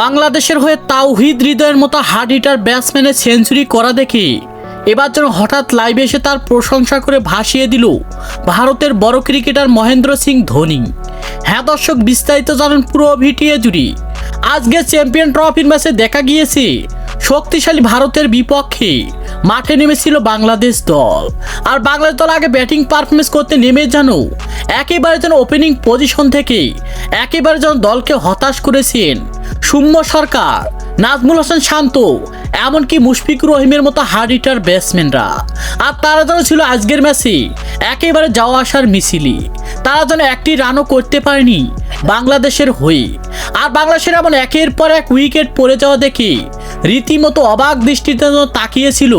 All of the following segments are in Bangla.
বাংলাদেশের হয়ে তাওহিদ হৃদয়ের মতো হার্ড হিটার ব্যাটসম্যানের সেঞ্চুরি করা দেখে। এবার যেন হঠাৎ লাইভে এসে তার প্রশংসা করে ভাসিয়ে দিল ভারতের বড় ক্রিকেটার মহেন্দ্র সিং ধোনি। হ্যাঁ দর্শক, বিস্তারিত জানেন পুরো ভিটিএ জুড়ি। আজকে চ্যাম্পিয়ন ট্রফির ম্যাচে দেখা গিয়েছে শক্তিশালী ভারতের বিপক্ষে। মাঠে নেমেছিল বাংলাদেশ দল। আর বাংলাদেশ দল আগে ব্যাটিং পারফরমেন্স করতে নেমে জানো একেবারে যেন ওপেনিং পজিশন থেকে একেবারে যেন দলকে হতাশ করেছেন সুম্য সরকার, নাজমুল হাসান শান্ত, এমনকি মুশফিকুর রহিমের মতো হার্ড হিটার ব্যাটসম্যানরা আর তারা যেন ছিল আজকের ম্যাচে একেবারে যাওয়া আসার মিছিলি। তারা যেন একটি রানও করতে পারেনি বাংলাদেশের হয়ে। আর বাংলাদেশের এমন একের পর এক উইকেট পড়ে যাওয়া দেখে রীতিমতো অবাক দৃষ্টিতে তাকিয়েছিল।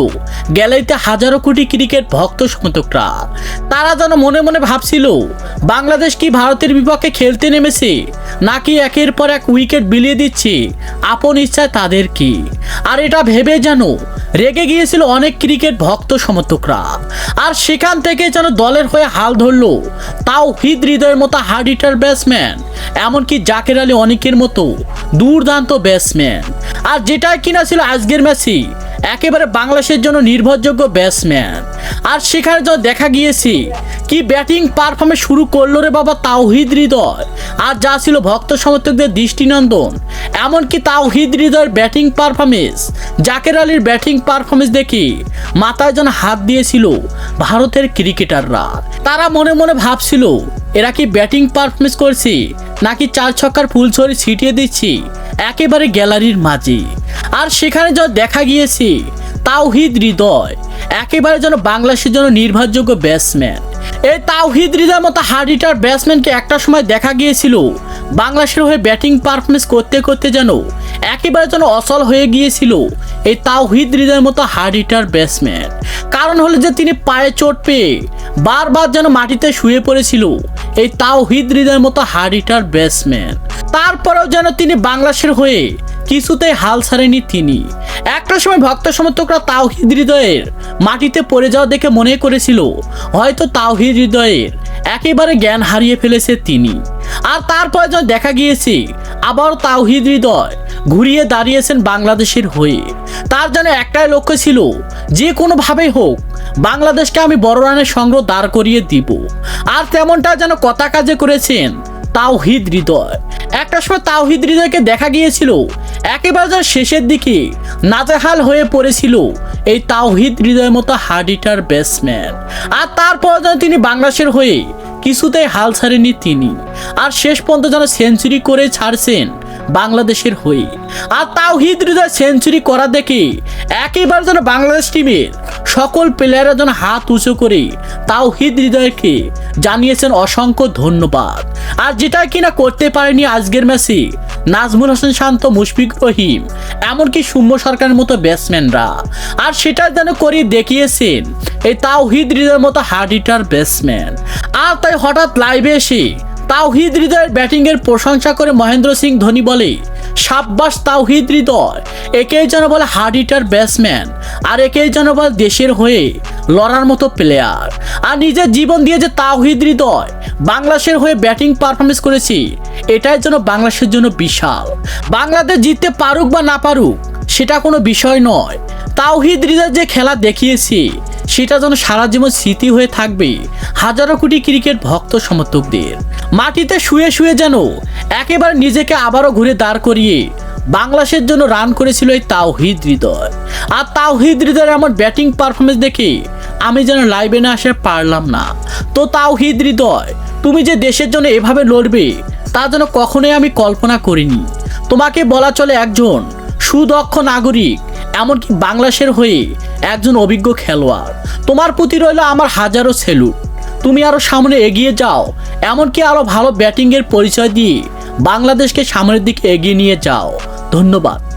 গ্যালারিতে হাজারো কোটি ক্রিকেট ভক্ত সমর্থকরা। তারা যেন মনে মনে ভাবছিল, বাংলাদেশ কি ভারতের বিপক্ষে খেলতে নেমেছে, নাকি একের পর এক উইকেট বিলিয়ে দিচ্ছে, আপন ইচ্ছায় তাদের কি? আর এটা ভেবে যেন রেগে গিয়েছিল অনেক ক্রিকেট ভক্ত সমর্থকরা। আর সেখান থেকে যেন দলের হয়ে হাল ধরলো তাও হিদ হৃদয়ের মতো হার্ড হিটার ব্যাটসম্যান, এমনকি জাকের আলী অনেকের মতো দুর্দান্ত ব্যাটসম্যান। আর যেটা কিনা ছিল আজকের ম্যাচে একেবারে বাংলাদেশের জন্য নির্ভরযোগ্য ব্যাটসম্যান আর সেখানে যা দেখা গিয়েছে, কি ব্যাটিং পারফরমেন্স শুরু করল রে বাবা তাওহিদ হৃদয়। আর যা ছিল ভক্ত সমর্থকদের দৃষ্টিনন্দন, এমনকি তাওহিদ হৃদয়ের ব্যাটিং পারফরমেন্স জাকের আলীর ব্যাটিং পারফরমেন্স দেখে মাথায় যেন হাত দিয়েছিল ভারতের ক্রিকেটাররা। তারা মনে মনে ভাবছিল এরা কি ব্যাটিং পারফরমেন্স করছি, নাকি চার ছক্কার ফুল ছড়ি ছিটিয়ে দিচ্ছি? একেবারে গ্যালারির মাঝে। আর সেখানে যা দেখা গিয়েছে, তাওহিদ হৃদয়, একেবারে যেন বাংলাদেশের জন্য নির্ভরযোগ্য ব্যাটসম্যান এই তাওহিদ হৃদয়ের মতো হার্ড হিটার ব্যাটসম্যানকে একটা সময় দেখা গিয়েছিল, বাংলাদেশের হয়ে ব্যাটিং পারফরমেন্স করতে করতে যেন একেবারে যেন অচল হয়ে গিয়েছিল এই তাওহিদ হৃদয়ের মতো হার্ড হিটার ব্যাটসম্যান কারণ হলো যে তিনি পায়ে চোট পেয়ে বারবার যেন মাটিতে শুয়ে পড়েছিল এই তাওহিদ হৃদয়ের মতো হার্ড হিটার ব্যাটসম্যান তারপরেও যেন তিনি বাংলাদেশের হয়ে কিছুতেই হাল ছাড়েনি তিনি। একটা সময় ভক্ত সমর্থকরা তাওহিদ হৃদয়ের মাটিতে পড়ে যাওয়া দেখে মনে করেছিল, হয়তো তাওহিদ হৃদয়ের একেবারে জ্ঞান হারিয়ে ফেলেছে তিনি। আর তারপরে যখন দেখা গিয়েছে আবার তাওহিদ হৃদয় ঘুরিয়ে দাঁড়িয়েছেন বাংলাদেশের হয়ে। তার যেন একটাই লক্ষ্য ছিল, যে কোনোভাবেই হোক বাংলাদেশকে আমি বড় রানের সংগ্রহ দাঁড় করিয়ে দিব। আর তেমনটা যেন কথা কাজে করেছেন তাওহিদ হৃদয়। একটা সময় তাওহিদ হৃদয়কে দেখা গিয়েছিল, একেবারে যেন শেষের দিকে নাজেহাল হয়ে পড়েছিল এই তাওহিদ হৃদয়ের মতো হার্ড হিটার ব্যাটসম্যান আর তারপর যেন তিনি বাংলাদেশের হয়ে কিছুতেই হাল ছাড়েনি তিনি। আর শেষ পর্যন্ত যেন সেঞ্চুরি করে ছাড়ছেন বাংলাদেশের হয়ে। আর তাওহিদ হৃদয় সেঞ্চুরি করা দেখে একেবারে যেন বাংলাদেশ টিমের সকল প্লেয়াররা যেন হাত উঁচু করে তাও তাওহিদ হৃদয়কে জানিয়েছেন অসংখ্য ধন্যবাদ। আর যেটা কিনা করতে পারেনি আজকের ম্যাচে নাজমুল হোসেন শান্ত, মুশফিক রহিম, এমনকি সৌম্য সরকারের মতো ব্যাটসম্যানরা আর সেটা যেন করে দেখিয়েছেন এই তাও তাওহিদ হৃদয়ের মতো হার্ড হিটার ব্যাটসম্যান আর তাই হঠাৎ লাইভে এসে তাওহিদ হৃদয়ের ব্যাটিংয়ের প্রশংসা করে মহেন্দ্র সিং ধোনি বলে, সাব্বাস তাওহিদ হৃদয়, একেই যেন বলে হার্ড হিটার ব্যাটসম্যান আর একেই বলে দেশের হয়ে লড়ার মতো প্লেয়ার আর নিজের জীবন দিয়ে যে তাওহিদ হৃদয়, বাংলাদেশের হয়ে ব্যাটিং পারফরমেন্স করেছে, এটাই যেন বাংলাদেশের জন্য বিশাল। বাংলাদেশ জিততে পারুক বা না পারুক, সেটা কোনো বিষয় নয়। তাওহিদ হৃদয় যে খেলা দেখিয়েছি, সেটা যেন সারা জীবন স্মৃতি হয়ে থাকবে হাজারো কোটি ক্রিকেট ভক্ত সমর্থকদের। মাটিতে শুয়ে শুয়ে যেন একেবারে নিজেকে আবারও ঘুরে দাঁড় করিয়ে বাংলাদেশের জন্য রান করেছিল এই তাওহিদ হৃদয়। আর তাওহিদ হৃদয়ের আমার ব্যাটিং পারফরমেন্স দেখে আমি যেন লাইভে না আসে পারলাম না। তো তাওহিদ হৃদয়, তুমি যে দেশের জন্য এভাবে লড়বে, তা যেন কখনোই আমি কল্পনা করিনি। তোমাকে বলা চলে একজন সুদক্ষ নাগরিক, এমনকি বাংলাদেশের হয়ে একজন অভিজ্ঞ খেলোয়াড়। তোমার প্রতি রইল আমার হাজারো সেলুট তুমি আরও সামনে এগিয়ে যাও, এমনকি আরও ভালো ব্যাটিংয়ের পরিচয় দিয়ে বাংলাদেশকে সামনের দিকে এগিয়ে নিয়ে যাও। ধন্যবাদ।